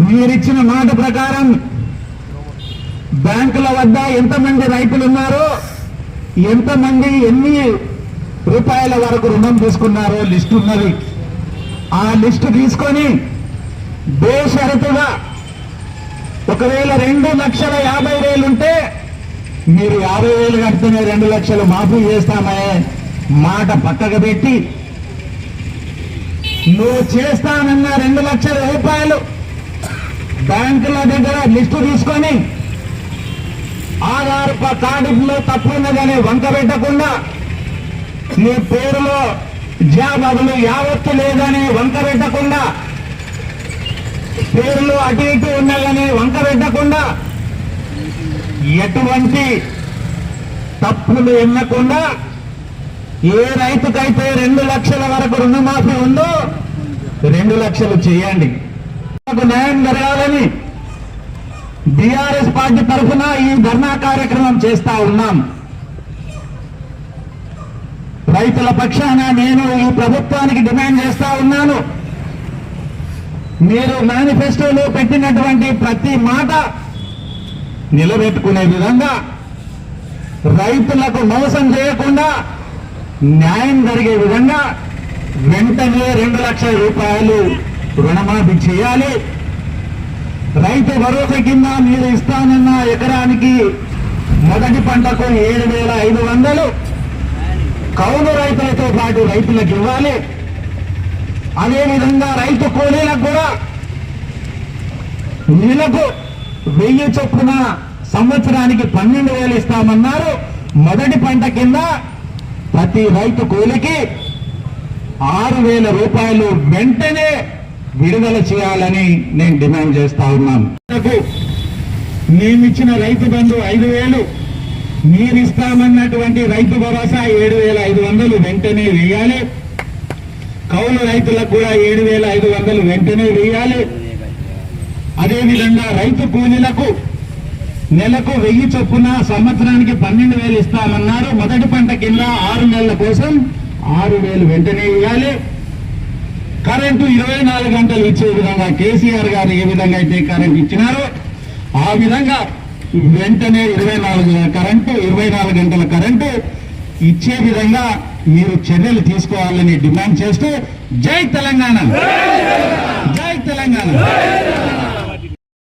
మీరిచ్చిన మాట ప్రకారం బ్యాంకుల వద్ద ఎంతమంది రైతులు ఉన్నారు ఎంతమంది ఎన్ని రూపాయల వరకు రుణం తీసుకున్నారో లిస్ట్ ఉన్నది. ఆ లిస్ట్ తీసుకొని బేషరతుగా ఒకవేళ రెండు లక్షల యాభై వేలు ఉంటే మీరు యాభై వేలు కడితేనే రెండు లక్షలు మాఫీ చేస్తామనే మాట పక్కకు పెట్టి నువ్వు చేస్తానన్న రెండు లక్షల రూపాయలు బ్యాంకుల దగ్గర లిస్టు తీసుకొని ఆధార్ కార్డులో తప్పు ఉన్నదని వంక పెట్టకుండా నీ పేరులో జాబదులు యావత్తు లేదని వంక పెట్టకుండా పేర్లు అటు ఇటు ఉన్నాయని వంక పెట్టకుండా ఎటువంటి తప్పులు ఎన్నకుండా ఏ రైతుకైతే రెండు లక్షల వరకు రుణమాఫీ ఉందో రెండు లక్షలు చేయండి. న్యాయం జరగాలని బీఆర్ఎస్ పార్టీ తరఫున ఈ ధర్నా కార్యక్రమం చేస్తా ఉన్నాం. రైతుల పక్షాన నేను ఈ ప్రభుత్వానికి డిమాండ్ చేస్తా ఉన్నాను. మీరు మేనిఫెస్టోలో పెట్టినటువంటి ప్రతి మాట నిలబెట్టుకునే విధంగా రైతులకు మోసం చేయకుండా న్యాయం జరిగే విధంగా వెంటనే రెండు లక్షల రూపాయలు రుణమాఫీ చేయాలి. రైతు భరోసా కింద మీరు ఇస్తానన్న ఎకరానికి మొదటి పంటకు ఏడు వేల ఐదు వందలు. కౌలు రైతులతో పాటు రైతులకు ఇవ్వాలి. అదేవిధంగా రైతు కూలీలకు కూడా నెలకు వెయ్యి చొప్పున సంవత్సరానికి పన్నెండు వేలు ఇస్తామన్నారు. మొదటి పంట కింద ప్రతి రైతు కూలికి ఆరు వేల రూపాయలు వెంటనే విడుదల చేయాలని నేను డిమాండ్ చేస్తా ఉన్నాను. మేమిచ్చిన రైతు బంధు ఐదు వేలు మీరిస్తామన్నటువంటి రైతు భరోసా ఏడు వేల ఐదు వందలు వెంటనే వేయాలి. కౌలు రైతులకు కూడా ఏడు వేల ఐదు వందలు వెంటనే వేయాలి. అదేవిధంగా రైతు కూలీలకు నెలకు వెయ్యి చొప్పున సంవత్సరానికి పన్నెండు వేలు ఇస్తామన్నారు. మొదటి పంట కింద ఆరు నెలల కోసం ఆరు వేలు వెంటనే ఇవ్వాలి కరెంటు ఇరవై నాలుగు గంటలు ఇచ్చే విధంగా కేసీఆర్ గారు ఏ విధంగా అయితే కరెంట్ ఇచ్చినారో ఆ విధంగా వెంటనే ఇరవై నాలుగు కరెంటు ఇరవై నాలుగు గంటల కరెంటు ఇచ్చే విధంగా మీరు చర్యలు తీసుకోవాలని డిమాండ్ చేస్తూ జై తెలంగాణ. జై తెలంగాణ.